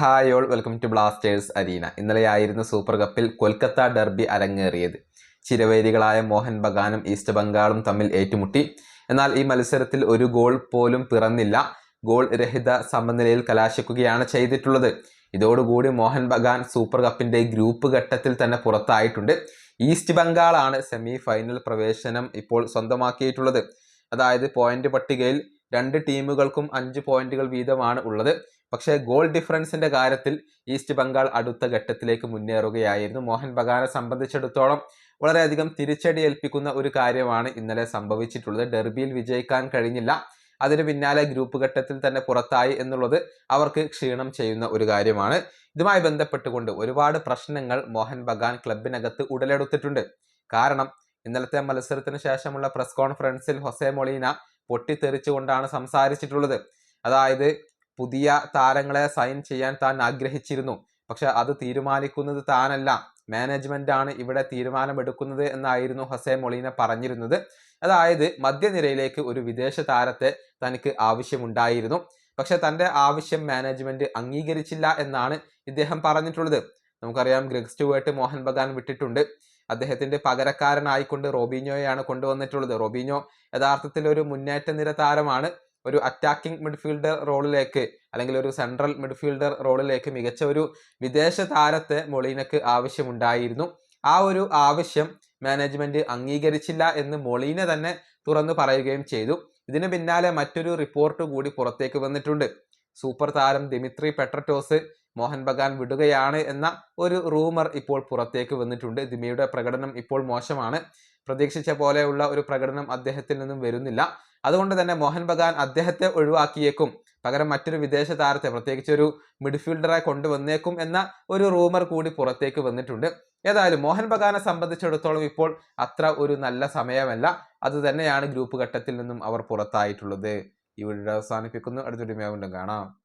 Hi all welcome to Blasters arena ഇന്നലെയായിരുന്നു super കപ്പിൽ Kolkata derby അരങ്ങേറിയത്. ചിരവേരികളായ മോഹൻ ബഗാനും ഈസ്റ്റ് ബംഗാളും തമ്മിൽ ഏറ്റുമുട്ടി. എന്നാൽ ഈ മത്സരത്തിൽ ഒരു ഗോൾ പോലും പിറന്നില്ല. ഗോൾ രഹിത സമനിലയിൽ കലാശിക്കുകയാണ് ചെയ്തിട്ടുള്ളത്. ഇതോടുകൂടി മോഹൻ ബഗാൻ സൂപ്പർ കപ്പിന്റെ ഗ്രൂപ്പ് ഘട്ടത്തിൽ തന്നെ പുറത്തായിട്ടുണ്ട്. ഈസ്റ്റ് ബംഗാളാണ് സെമി ഫൈനൽ പ്രവേശനം ഇപ്പോൾ സ്വന്തമാക്കിയിട്ടുള്ളത്. അതായത് പോയിന്റ് പട്ടികയിൽ രണ്ട് ടീമുകൾക്കും അഞ്ച് പോയിന്റുകൾ വീതമാണ് ഉള്ളത്. പക്ഷേ ഗോൾ ഡിഫറൻസിന്റെ കാര്യത്തിൽ ഈസ്റ്റ് ബംഗാൾ അടുത്ത ഘട്ടത്തിലേക്ക് മുന്നേറുകയായിരുന്നു. മോഹൻ ബഗാനെ സംബന്ധിച്ചിടത്തോളം വളരെയധികം തിരിച്ചടി ഏൽപ്പിക്കുന്ന ഒരു കാര്യമാണ് ഇന്നലെ സംഭവിച്ചിട്ടുള്ളത്. ഡെർബിയിൽ വിജയിക്കാൻ കഴിഞ്ഞില്ല. അതിന് പിന്നാലെ ഗ്രൂപ്പ് ഘട്ടത്തിൽ തന്നെ പുറത്തായി എന്നുള്ളത് അവർക്ക് ക്ഷീണം ചെയ്യുന്ന ഒരു കാര്യമാണ്. ഇതുമായി ബന്ധപ്പെട്ടുകൊണ്ട് ഒരുപാട് പ്രശ്നങ്ങൾ മോഹൻ ബഗാൻ ക്ലബിനകത്ത് ഉടലെടുത്തിട്ടുണ്ട്. കാരണം ഇന്നലത്തെ മത്സരത്തിന് ശേഷമുള്ള പ്രസ് കോൺഫറൻസിൽ ഹൊസെ മൊളീന പൊട്ടിത്തെറിച്ചുകൊണ്ടാണ് സംസാരിച്ചിട്ടുള്ളത്. അതായത് പുതിയ താരങ്ങളെ സൈൻ ചെയ്യാൻ താൻ ആഗ്രഹിച്ചിരുന്നു. പക്ഷെ അത് തീരുമാനിക്കുന്നത് താനല്ല. മാനേജ്മെന്റ് ആണ് ഇവിടെ തീരുമാനമെടുക്കുന്നത് എന്നായിരുന്നു ഹസൈൻ മൊളീന പറഞ്ഞിരുന്നത്. അതായത് മധ്യനിരയിലേക്ക് ഒരു വിദേശ താരത്തെ തനിക്ക് ആവശ്യമുണ്ടായിരുന്നു. പക്ഷെ തന്റെ ആവശ്യം മാനേജ്മെന്റ് അംഗീകരിച്ചില്ല എന്നാണ് ഇദ്ദേഹം പറഞ്ഞിട്ടുള്ളത്. നമുക്കറിയാം ഗ്രെഗ് സ്റ്റുവേർട്ട് മോഹൻ ബഗാൻ വിട്ടിട്ടുണ്ട്. അദ്ദേഹത്തിന്റെ പകരക്കാരനായിക്കൊണ്ട് റോബിനോയെയാണ് കൊണ്ടുവന്നിട്ടുള്ളത്. റോബിനോ യഥാർത്ഥത്തിൽ ഒരു മുന്നേറ്റ നിര താരമാണ്. ഒരു അറ്റാക്കിംഗ് മിഡ്ഫീൽഡർ റോളിലേക്ക് അല്ലെങ്കിൽ ഒരു സെൻട്രൽ മിഡ്ഫീൽഡർ റോളിലേക്ക് മികച്ച ഒരു വിദേശ താരത്തെ മൊളീനക്ക് ആവശ്യമുണ്ടായിരുന്നു. ആ ഒരു ആവശ്യം മാനേജ്മെന്റ് അംഗീകരിച്ചില്ല എന്ന് മൊളീന തന്നെ തുറന്നു പറയുകയും ചെയ്തു. ഇതിന് പിന്നാലെ മറ്റൊരു റിപ്പോർട്ട് കൂടി പുറത്തേക്ക് വന്നിട്ടുണ്ട്. സൂപ്പർ താരം ദിമിത്രി പെട്രറ്റോസ് മോഹൻ ബഗാൻ വിടുകയാണ് എന്ന ഒരു റൂമർ ഇപ്പോൾ പുറത്തേക്ക് വന്നിട്ടുണ്ട്. ദിമിയുടെ പ്രകടനം ഇപ്പോൾ മോശമാണ്. പ്രതീക്ഷിച്ച പോലെയുള്ള ഒരു പ്രകടനം അദ്ദേഹത്തിൽ നിന്നും വരുന്നില്ല. അതുകൊണ്ട് തന്നെ മോഹൻ ബഗാൻ അദ്ദേഹത്തെ ഒഴിവാക്കിയേക്കും. പകരം മറ്റൊരു വിദേശ താരത്തെ പ്രത്യേകിച്ച് ഒരു മിഡ്ഫീൽഡറെ കൊണ്ടുവന്നേക്കും എന്ന ഒരു റൂമർ കൂടി പുറത്തേക്ക് വന്നിട്ടുണ്ട്. ഏതായാലും മോഹൻ ബഗാനെ സംബന്ധിച്ചിടത്തോളം ഇപ്പോൾ അത്ര ഒരു നല്ല സമയമല്ല. അത് തന്നെയാണ് ഗ്രൂപ്പ് ഘട്ടത്തിൽ നിന്നും അവർ പുറത്തായിട്ടുള്ളത്. ഈ വീഡിയോ അവസാനിപ്പിക്കുന്നു. അടുത്തൊരു വീണ്ടും കാണാം.